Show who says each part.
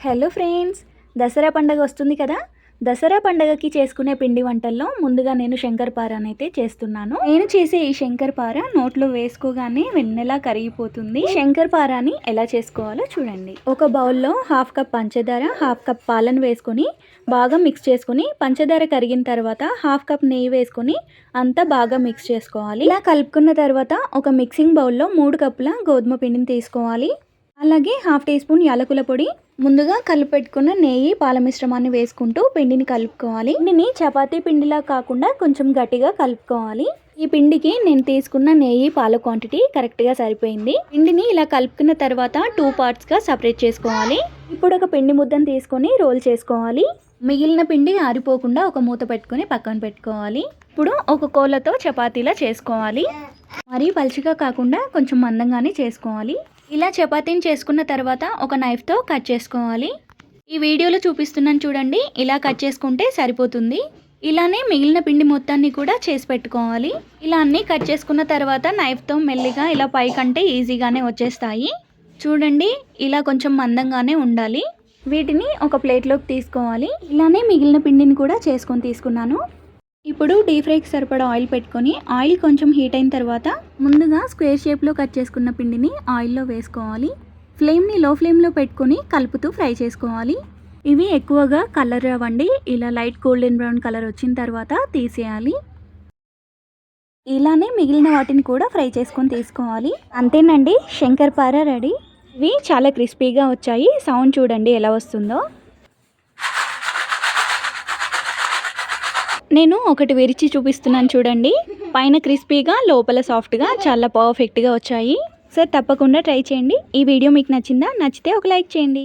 Speaker 1: Hello friends Dasara పండగ వస్తుంది కదా? దసరా పండగకి చేసుకునే పిండి వంటల్లో ముందుగా నేను శంకరపారని అయితే చేస్తున్నాను. నేను చేసే ఈ శంకరపార నోట్లో వేసుకోగానే వెన్నెలా కరిగిపోతుంది ఈ శంకరపారాని ఎలా చేసుకోవాలో చూడండి. ఒక బౌల్లో హాఫ్ కప్ పంచదార హాఫ్ కప్ పాలను వేసుకొని బాగా మిక్స్ చేసుకుని పంచదార కరిగిన తర్వాత హాఫ్ కప్ నెయ్యి వేసుకొని అంతా బాగా మిక్స్ చేసుకోవాలి. ఇలా కలుపుకున్న తర్వాత ఒక మిక్సింగ్ బౌల్లో మూడు కప్పుల గోధుమ పిండిని తీసుకోవాలి. అలాగే హాఫ్ టీ స్పూన్ యాలకుల పొడి ముందుగా కలిపెట్టుకున్న నెయ్యి పాల మిశ్రమాన్ని వేసుకుంటూ పిండిని కలుపుకోవాలి. పిండిని చపాతీ పిండిలా కాకుండా కొంచెం గట్టిగా కలుపుకోవాలి. ఈ పిండికి నేను తీసుకున్న నెయ్యి పాల క్వాంటిటీ కరెక్ట్గా సరిపోయింది. పిండిని ఇలా కలుపుకున్న తర్వాత టూ పార్ట్స్గా సపరేట్ చేసుకోవాలి. ఇప్పుడు ఒక పిండి ముద్దను తీసుకొని రోల్ చేసుకోవాలి. మిగిలిన పిండి ఆరిపోకుండా ఒక మూత పెట్టుకొని పక్కన పెట్టుకోవాలి. ఇప్పుడు ఒక కోళ్ళతో చపాతీలా చేసుకోవాలి. మరీ పలుచగా కాకుండా కొంచెం మందంగానే చేసుకోవాలి. ఇలా చపాతీని చేసుకున్న తర్వాత ఒక నైఫ్తో కట్ చేసుకోవాలి. ఈ వీడియోలో చూపిస్తున్నాను చూడండి. ఇలా కట్ చేసుకుంటే సరిపోతుంది. ఇలానే మిగిలిన పిండి మొత్తాన్ని కూడా చేసి పెట్టుకోవాలి. ఇలా అన్నీ కట్ చేసుకున్న తర్వాత నైఫ్తో మెల్లిగా ఇలా పైకంటే ఈజీగానే వచ్చేస్తాయి. చూడండి ఇలా కొంచెం మందంగానే ఉండాలి. వీటిని ఒక ప్లేట్లోకి తీసుకోవాలి. ఇలానే మిగిలిన పిండిని కూడా చేసుకొని తీసుకున్నాను. ఇప్పుడు డీప్ ఫ్రైకి సరిపడా ఆయిల్ పెట్టుకొని ఆయిల్ కొంచెం హీట్ అయిన తర్వాత ముందుగా స్క్వేర్ షేప్లో కట్ చేసుకున్న పిండిని ఆయిల్లో వేసుకోవాలి. ఫ్లేమ్ని లో ఫ్లేమ్లో పెట్టుకొని కలుపుతూ ఫ్రై చేసుకోవాలి. ఇవి ఎక్కువగా కలర్ అవ్వండి ఇలా లైట్ గోల్డెన్ బ్రౌన్ కలర్ వచ్చిన తర్వాత తీసేయాలి. ఇలానే మిగిలిన వాటిని కూడా ఫ్రై చేసుకొని తీసుకోవాలి. అంతేనండి శంకర్పార రెడీ. ఇవి చాలా క్రిస్పీగా వచ్చాయి. సౌండ్ చూడండి ఎలా వస్తుందో. నేను ఒకటి విరిచి చూపిస్తున్నాను చూడండి. పైన క్రిస్పీగా లోపల సాఫ్ట్గా చాలా పర్ఫెక్ట్గా వచ్చాయి. సార్ తప్పకుండా ట్రై చేయండి. ఈ వీడియో మీకు నచ్చిందా? నచ్చితే ఒక లైక్ చేయండి.